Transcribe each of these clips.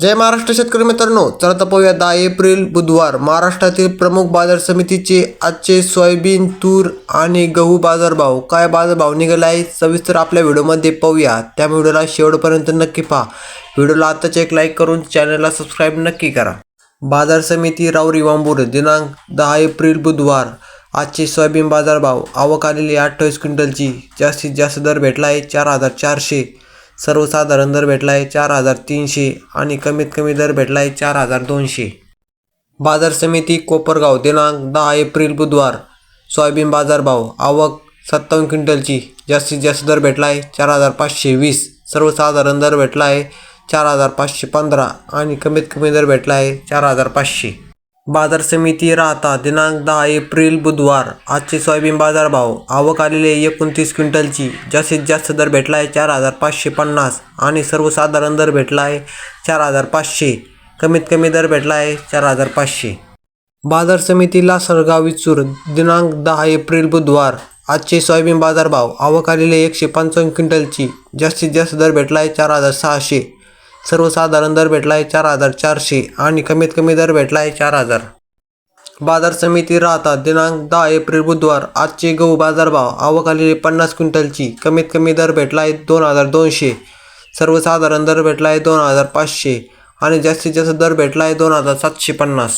जय महाराष्ट्र शेतकरी मित्रांनो चला तर दहा एप्रिल बुधवार. महाराष्ट्रातील प्रमुख बाजार समितीचे आजचे सोयाबीन तूर आणि गहू बाजारभाव काय बाजारभाव निघाला आहे सविस्तर आपल्या व्हिडिओमध्ये पाहूया. त्या व्हिडिओला शेवटपर्यंत नक्की पहा. व्हिडिओला आताच एक लाईक करून चॅनलला सबस्क्राईब नक्की करा. बाजार समिती राऊरी वांबूर दिनांक दहा एप्रिल बुधवार. आजचे सोयाबीन बाजारभाव आवक आलेली अठ्ठावीस क्विंटलची. जास्तीत जास्त दर भेटला आहे चार हजार चारशे. सर्वसाधारण दर भेटला आहे चार हजार तीनशे आणि कमीत कमी दर भेटला आहे चार हजार दोनशे. बाजार समिती कोपरगाव दिनांक दहा एप्रिल बुधवार. सोयाबीन बाजारभाव आवक सत्तावन्न क्विंटलची जास्तीत जास्त दर भेटला आहे चार हजार पाचशे वीस. सर्वसाधारण दर भेटला आहे चार हजार पाचशे पंधरा आणि कमीत कमी दर भेटला आहे चार हजार पाचशे. बाजार समिती राहता दिनांक दहा एप्रिल बुधवार. आजचे सोयाबीन बाजारभाव. आवक आलेले एकोणतीस क्विंटलची. जास्तीत जास्त दर भेटला आहे चार हजार पाचशे पन्नास आणि सर्वसाधारण दर भेटला आहे चार हजार पाचशे. कमीत कमी दर भेटला आहे चार हजार पाचशे. बाजार समितीला सरगाव विचूर दिनांक दहा एप्रिल बुधवार. आजचे सोयाबीन बाजारभाव. आवक आलेले एकशे पंचावन्न क्विंटलची. जास्तीत जास्त दर भेटला आहे चार हजार सहाशे. सर्वसाधारण दर भेटला आहे चार हजार चारशे आणि कमीत कमी दर भेटला आहे चार हजार. बाजार समिती राहतात. दिनांक दहा एप्रिल बुधवार. आजचे गहू बाजारभाव. आवक आलेली पन्नास क्विंटलची. कमीत कमी दर भेटला आहे दोन हजार दोनशे. सर्वसाधारण दर भेटला आहे दोन हजार पाचशे आणि जास्तीत जास्त दर भेटला आहे दोन हजार सातशे पन्नास.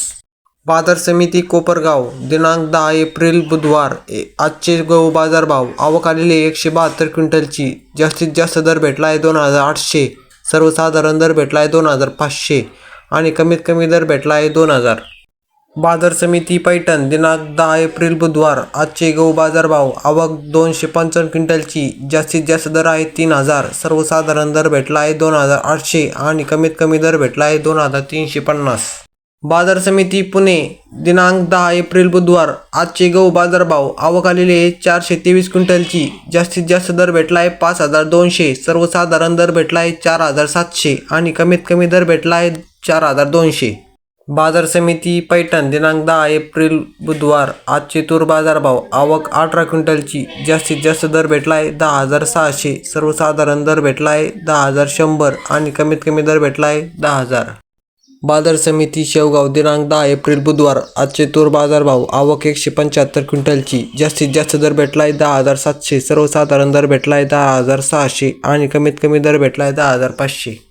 बाजार समिती कोपरगाव. दिनांक दहा एप्रिल बुधवार. ए- आजचे गहू बाजारभाव. आवक आलेले एकशे बहात्तर क्विंटलची. जास्तीत जास्त दर भेटला आहे दोन हजार आठशे. सर्वसाधारण दर भेटला आहे दोन हजार पाचशे आणि कमीत कमी दर भेटला आहे दोन हजार. बाजार समिती पैठण दिनांक दहा एप्रिल बुधवार आजचे गहू बाजारभाव आवक दोनशे पंचावन्न क्विंटलची जास्तीत जास्त दर आहे तीन हजार. सर्वसाधारण दर भेटला आहे दोन हजार आठशे आणि कमीत कमी दर भेटला आहे दोन हजार तीनशे पन्नास. बाजार समिती पुणे दिनांक दहा एप्रिल बुधवार. आजचे गहू बाजारभाव आवक आलेले आहे चारशे तेवीस क्विंटलची. जास्तीत जास्त दर भेटला आहे पाच हजार दोनशे. सर्वसाधारण दर भेटला आहे चार हजार सातशे आणि कमीत कमी दर भेटला आहे चार हजार दोनशे. बाजार समिती पैठण दिनांक दहा एप्रिल बुधवार. आजचे तूर बाजारभाव आवक अठरा क्विंटलची. जास्तीत जास्त दर भेटला आहे दहा हजार सहाशे. सर्वसाधारण दर भेटला आहे दहा हजार शंभर आणि कमीत कमी दर भेटला आहे दहा हजार. बाजार समिती शेवगाव दिनांक दहा एप्रिल बुधवार. आजचे तूर बाजारभाव आवक एकशे पंच्याहत्तर क्विंटलची. जास्तीत जास्त दर भेटलाय दहा हजार सातशे. सर्वसाधारण दर भेटलाय दहा हजार सहाशे आणि कमीत कमी दर भेटला आहे दहा हजार पाचशे.